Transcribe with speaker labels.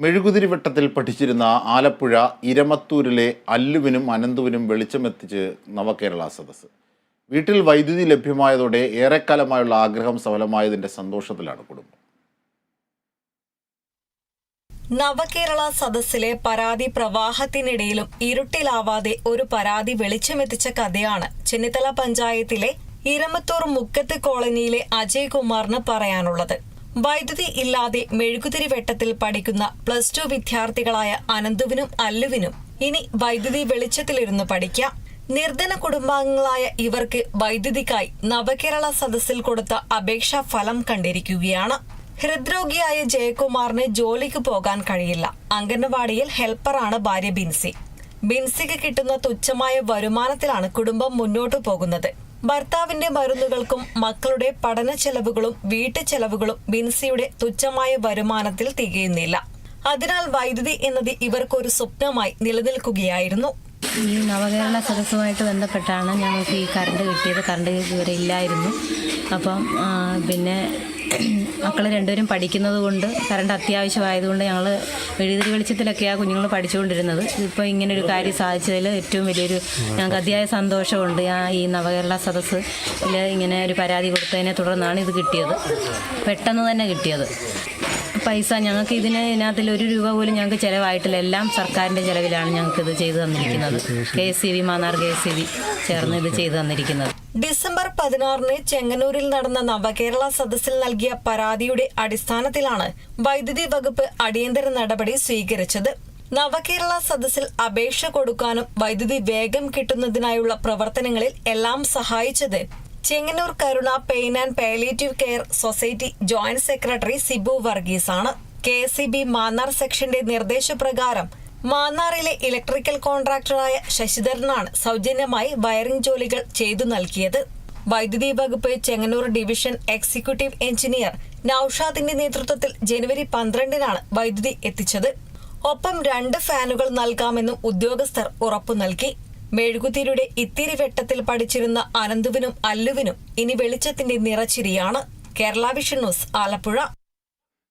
Speaker 1: മെഴുകുതിരിവട്ടത്തിൽ പഠിച്ചിരുന്ന ആലപ്പുഴ ഇരമത്തൂരിലെ അല്ലുവിനും അനന്തുവിനും വെളിച്ചമെത്തിച്ച് നവകേരള സദസ്സ്. വീട്ടിൽ വൈദ്യുതി ലഭ്യമായതോടെ ഏറെക്കാലമായുള്ള ആഗ്രഹം സഫലമായതിന്റെ സന്തോഷത്തിലാണ് കുടുംബം.
Speaker 2: നവകേരള സദസ്സിലെ പരാതി പ്രവാഹത്തിനിടയിലും ഇരുട്ടിലാവാതെ ഒരു പരാതി വെളിച്ചമെത്തിച്ച കഥയാണ് ചെന്നിത്തല പഞ്ചായത്തിലെ ഇരമത്തൂർ മുക്കത്ത് കോളനിയിലെ അജയ് കുമാറിന് പറയാനുള്ളത്. വൈദ്യുതി ഇല്ലാതെ മെഴുകുതിരി വെട്ടത്തിൽ പഠിക്കുന്ന പ്ലസ് ടു വിദ്യാർത്ഥികളായ അനന്തുവിനും അല്ലുവിനും ഇനി വൈദ്യുതി വെളിച്ചത്തിലിരുന്ന് പഠിക്കാം. നിർധന കുടുംബാംഗങ്ങളായ ഇവർക്ക് വൈദ്യുതിക്കായി നവകേരള സദസ്സിൽ കൊടുത്ത അപേക്ഷാ ഫലം കണ്ടിരിക്കുകയാണ്. ഹൃദ്രോഗിയായ ജയകുമാറിന് ജോലിക്ക് പോകാൻ കഴിയില്ല. അംഗൻവാടിയിൽ ഹെൽപ്പറാണ് ഭാര്യ ബിൻസി. ബിൻസിക്ക് കിട്ടുന്ന തുച്ഛമായ വരുമാനത്തിലാണ് കുടുംബം മുന്നോട്ടു പോകുന്നത്. ഭർത്താവിന്റെ മരുന്നുകൾക്കും മക്കളുടെ പഠന ചെലവുകളും വീട്ടു ചെലവുകളും ബിൻസിയുടെ തുച്ഛമായ വരുമാനത്തിൽ തികയുന്നില്ല. അതിനാൽ വൈദ്യുതി എന്നത് ഇവർക്കൊരു സ്വപ്നമായി നിലനിൽക്കുകയായിരുന്നു.
Speaker 3: ഈ നവകേരള സദസ്സുമായിട്ട് ബന്ധപ്പെട്ടാണ് ഞങ്ങൾക്ക് ഈ കറണ്ട് കിട്ടിയത്. കറണ്ട് ഇതുവരെ ഇല്ലായിരുന്നു. അപ്പം പിന്നെ മക്കൾ രണ്ടുപേരും പഠിക്കുന്നത് കൊണ്ട് കറണ്ട് അത്യാവശ്യമായതുകൊണ്ട് ഞങ്ങൾ വെഴുതിരി വെളിച്ചത്തിലൊക്കെയാണ് കുഞ്ഞുങ്ങൾ പഠിച്ചുകൊണ്ടിരുന്നത്. ഇപ്പോൾ ഇങ്ങനെ ഒരു കാര്യം സാധിച്ചതിൽ ഏറ്റവും വലിയൊരു ഞങ്ങൾക്ക് അതിയായ സന്തോഷമുണ്ട്. ഞാൻ ഈ നവകേരള സദസ്സ് ഇങ്ങനെ ഒരു പരാതി കൊടുത്തതിനെ തുടർന്നാണ് ഇത് കിട്ടിയത്. പെട്ടെന്ന് തന്നെ കിട്ടിയത്. പൈസ ഞങ്ങൾക്ക് ഇതിന് ഇതിനകത്തിൽ ഒരു രൂപ പോലും ഞങ്ങൾക്ക് ചിലവായിട്ടില്ല. എല്ലാം സർക്കാരിന്റെ ചിലവിലാണ് ഞങ്ങൾക്ക് ഇത് ചെയ്തു തന്നിരിക്കുന്നത്. K S C V Mannar K S C V ചേർന്ന് ഇത് ചെയ്തു തന്നിരിക്കുന്നത്.
Speaker 2: ഡിസംബർ പതിനാറിന് ചെങ്ങന്നൂരിൽ നടന്ന നവകേരള സദസ്സിൽ നൽകിയ പരാതിയുടെ അടിസ്ഥാനത്തിലാണ് വൈദ്യുതി വകുപ്പ് അടിയന്തര നടപടി സ്വീകരിച്ചത്. നവകേരള സദസ്സിൽ അപേക്ഷ കൊടുക്കാനും വൈദ്യുതി വേഗം കിട്ടുന്നതിനായുള്ള പ്രവർത്തനങ്ങളിൽ എല്ലാം സഹായിച്ചത് Chengannur Karuna pain and palliative care society joint secretary Sibu Varghese ആണ് കെ എസ് ബി മാന്നാർ സെക്ഷന്റെ നിർദ്ദേശപ്രകാരം മാന്നാറിലെ ഇലക്ട്രിക്കൽ കോൺട്രാക്ടറായ ശശിധരനാണ് സൗജന്യമായി വയറിംഗ് ജോലികൾ ചെയ്തു നൽകിയത്. വൈദ്യുതി വകുപ്പ് ചെങ്ങന്നൂർ ഡിവിഷൻ എക്സിക്യൂട്ടീവ് എഞ്ചിനീയർ നൌഷാദിന്റെ നേതൃത്വത്തിൽ ജനുവരി പന്ത്രണ്ടിനാണ് വൈദ്യുതി എത്തിച്ചത്. ഒപ്പം രണ്ട് ഫാനുകൾ നൽകാമെന്നും ഉദ്യോഗസ്ഥർ ഉറപ്പു നൽകി മെഴുകുതിരിയുടെ ഇത്തിരി വെട്ടത്തിൽ പഠിച്ചിരുന്ന അനന്തുവിനും അല്ലുവിനും ഇനി വെളിച്ചത്തിന്റെ നിറച്ചിരിയാണ്. Kerala vision news Alappuzha.